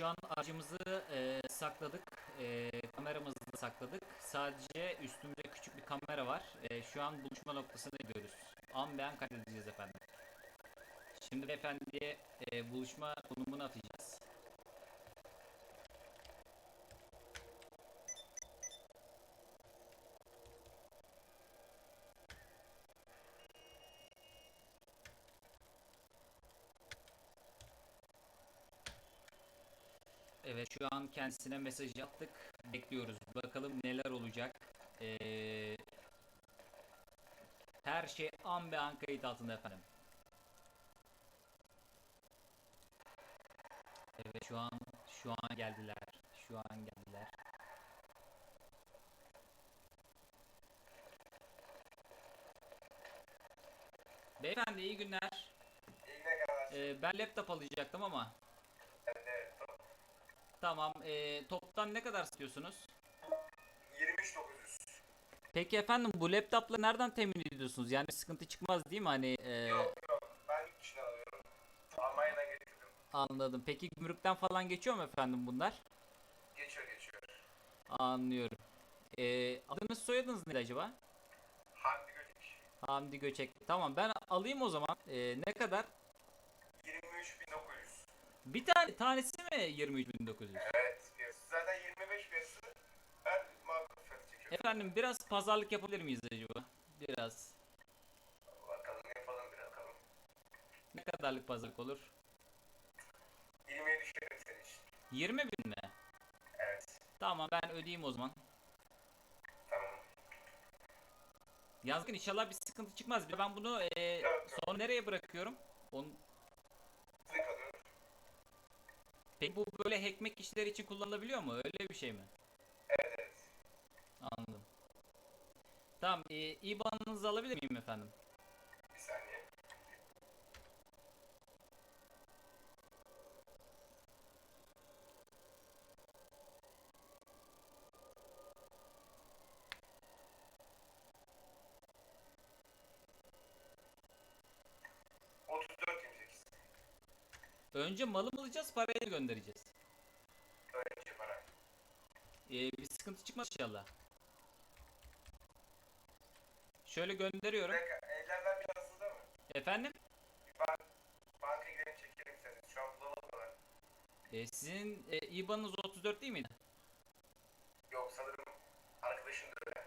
şu an aracımızı e, sakladık. E, kameramızı da sakladık. Sadece üstümüzde küçük bir kamera var. E, şu an buluşma noktasına gidiyoruz. An beyan kaydedeceğiz efendim. Şimdi beyefendiye e, buluşma konumunu atacağız. Evet şu an kendisine mesaj attık. Bekliyoruz. Bakalım neler olacak. Ee, her şey an be an kayıt altında efendim. Evet şu an şu an geldiler. Şu an geldiler. Beyefendi iyi günler. İyi günler. Ee, ben laptop alacaktım ama. Tamam. ee, toptan ne kadar istiyorsunuz? 23900. Peki efendim bu laptopla nereden temin ediyorsunuz? Yani sıkıntı çıkmaz değil mi? Hani ee, Yok yok. Ben yurt dışından alıyorum. Almanya'dan getirdim. anladım. Peki gümrükten falan geçiyor mu efendim bunlar? Geçiyor geçiyor. Anlıyorum. Ee, adınız soyadınız ne acaba? Hamdi Göçük. Hamdi Göçek. Tamam ben alayım o zaman. Ee, ne kadar? 23900. Bir tane tanesi mi 23.900? Evet. Piyasası zaten 25 piyasası. Ben makul fiyatı çekiyorum. Efendim biraz pazarlık yapabilir miyiz acaba? Biraz. Bakalım yapalım bir bakalım. Ne kadarlık pazarlık olur? 20'ye düşerim senin için. 20 bin mi? Evet. Tamam ben ödeyeyim o zaman. Tamam. Yazgın inşallah bir sıkıntı çıkmaz. Ben bunu yok. sonra nereye bırakıyorum? Onu... Size kalıyor. Peki bu böyle hackmek işleri için kullanılabiliyor mu? Öyle bir şey mi? Evet evet. Anladım. Tamam, e, IBAN'ınızı alabilir miyim efendim? Önce malı mı alacağız, parayı mı göndereceğiz? Önce para. E, bir sıkıntı çıkmaz inşallah. Şöyle gönderiyorum. Bir dakika, ellerden bir hızlı mı? Efendim? Bir bank, banka gidelim çekelim isterseniz. Şu an bulamadılar. E, sizin e, IBAN'ınız 34 değil miydi? Yok sanırım arkadaşım da öyle.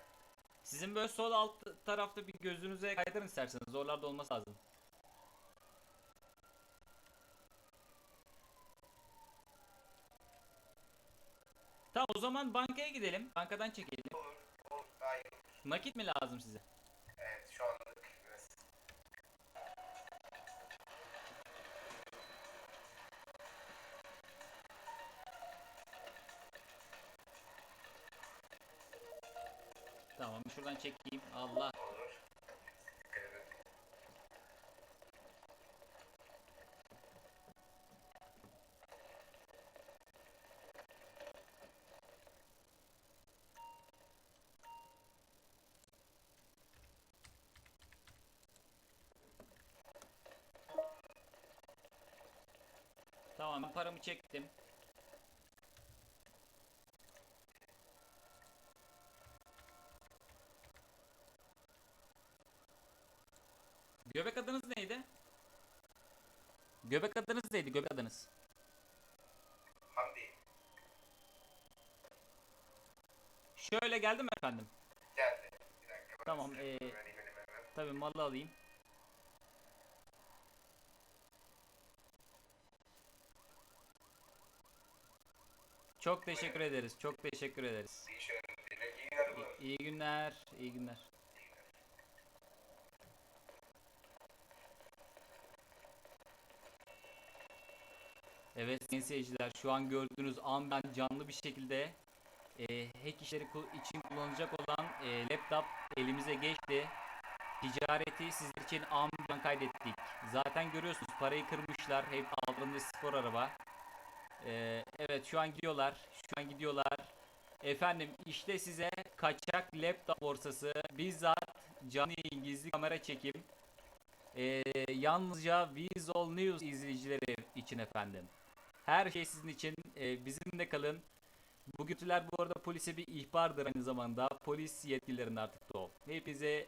Sizin böyle sol alt tarafta bir gözünüze kaydırın isterseniz. Oralarda olması lazım. Zaman bankaya gidelim. Bankadan çekelim. Olur, olur, olur. Nakit mi lazım size? Evet, şu anlık biraz. Tamam şuradan çekeyim. Allah. Tamam ben paramı çektim. Göbek adınız neydi? Göbek adınız neydi? Göbek adınız. Hamdi, Şöyle geldim efendim. geldi. Bir dakika. Tamam, ee. Tabii malı alayım. Çok teşekkür ederiz. Çok teşekkür ederiz. İyi günler. İyi günler. Evet sayın seyirciler şu an gördüğünüz an ben canlı bir şekilde e, hack işleri için kullanılacak olan e, laptop elimize geçti. Ticareti sizler için an kaydettik. Zaten görüyorsunuz parayı kırmışlar. Hep altında spor araba. E, evet şu an gidiyorlar. Şu an gidiyorlar. Efendim işte size kaçak laptop borsası bizzat canlı yayın gizli kamera çekim. Ee, yalnızca Visual News izleyicileri için efendim. Her şey sizin için e, bizimle kalın. Bu görüntüler bu arada polise bir ihbardır aynı zamanda. Polis yetkililerinin artık da o. Hepinize